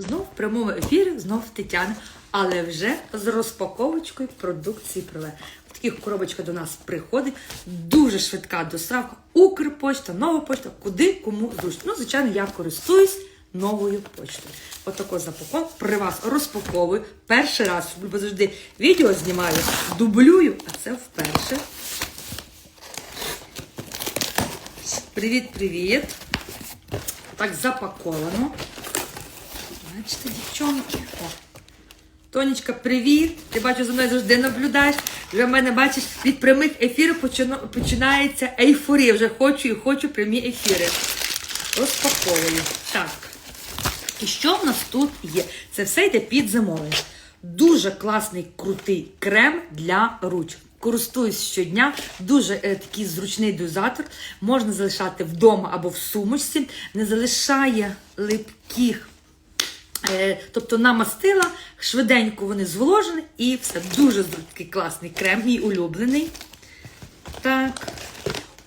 Знов в прямому ефірі, знов Тетяна, але вже з розпаковочкою продукції Приле. В таких коробочках до нас приходить дуже швидка доставка. Укрпочта, нова почта, куди кому зручно. Ну, звичайно, я користуюсь новою почтою. Отако запаковку при вас розпаковую. Перший раз, бо завжди відео знімаю, дублюю, а це вперше. Привіт-привіт. Так запаковано. Бачите, дівчонки. О. Тонечка, привіт! Ти бачу, за мною завжди наблюдаєш. Вже в мене бачиш від прямих ефірів почино- починається ейфорія. Вже хочу і хочу прямі ефіри. Розпаковую. Так. І що в нас тут є? Це все йде під замовлення. Дуже класний крутий крем для руч. Користуюсь щодня, дуже е, такий зручний дозатор. Можна залишати вдома або в сумочці, не залишає липких. Е, тобто намастила, швиденько вони зволожені і все. Дуже такий класний крем, мій улюблений. Так.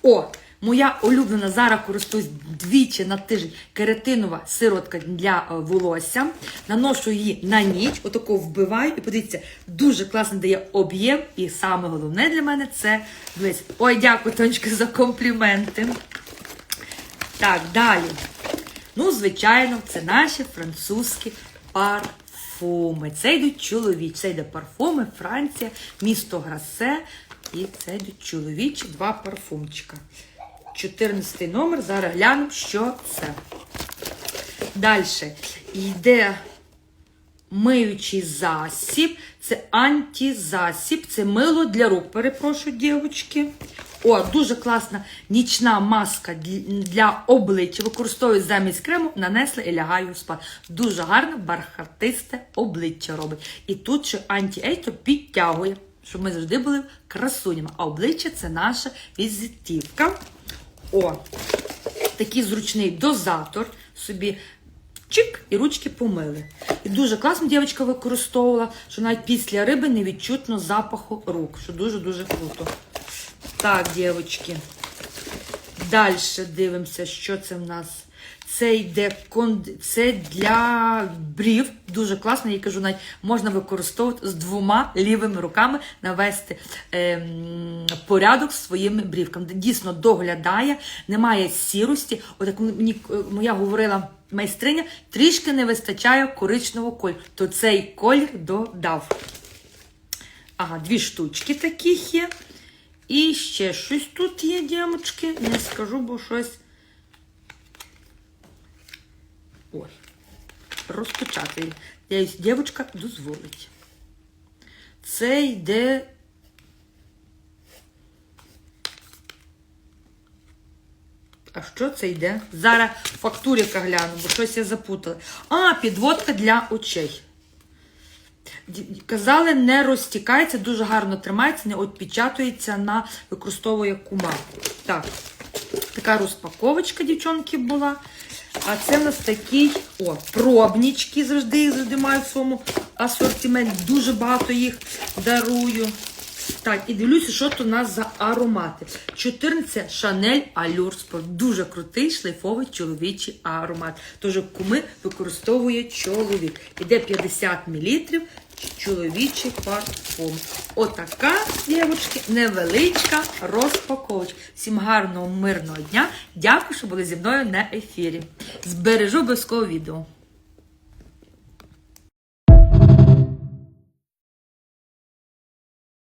О, моя улюблена зараз користуюсь двічі на тиждень кератинова сиротка для е, волосся. Наношу її на ніч, отако вбиваю. І подивіться, дуже класно дає об'єм. І саме головне для мене це близько. Ой, дякую, Тонечка, за компліменти. Так, далі. Ну, звичайно, це наші французькі парфуми. Це йдуть чоловічі, це йде парфуми, Франція, місто Грасе. І це йдуть чоловічі два парфумчика. 14 номер. Зараз глянемо, що це. Далі йде миючий засіб. Це антизасіб, це мило для рук. Перепрошую, дівчатки. О, дуже класна нічна маска для обличчя. Використовую замість крему, нанесла і лягаю спати. Дуже гарне бархатисте обличчя робить. І тут ще анті-ейто підтягує, щоб ми завжди були красунями. А обличчя це наша візитівка. О, такий зручний дозатор собі. Чик, і ручки помили. І дуже класно дівчинка використовувала, що навіть після риби не відчутно запаху рук, що дуже-дуже круто. Так, дівчатки. Далі дивимося, що це в нас. Це йде конд... це для брів. Дуже класно, я кажу, навіть можна використовувати з двома лівими руками навести ем, порядок з своїми брівками. Дійсно доглядає, немає сірості. От мені е, моя говорила майстриня, трішки не вистачає коричневого кольору, то цей колір додав. Ага, дві штучки таких є. І ще щось тут є, дівчатки. Не скажу, бо щось. Ой, розпечатаю. Десь дівчинка дозволить. Це йде. А що це йде? Зараз фактурика гляну, бо щось я запутала. А, підводка для очей. Казали, не розтікається, дуже гарно тримається, не відпечатується на використовує кума. Так, така розпаковочка, дівчонки, була. А це в нас такий о, пробнички, завжди їх завжди в своєму асортименті. Дуже багато їх дарую. Так, і дивлюся, що тут у нас за аромати. 14 Chanel Allure Sport. Дуже крутий шлейфовий чоловічий аромат. Тож куми використовує чоловік. Іде 50 мл чоловічий парфум. Отака, дівчатки, невеличка розпаковочка. Всім гарного, мирного дня. Дякую, що були зі мною на ефірі. Збережу обов'язково відео.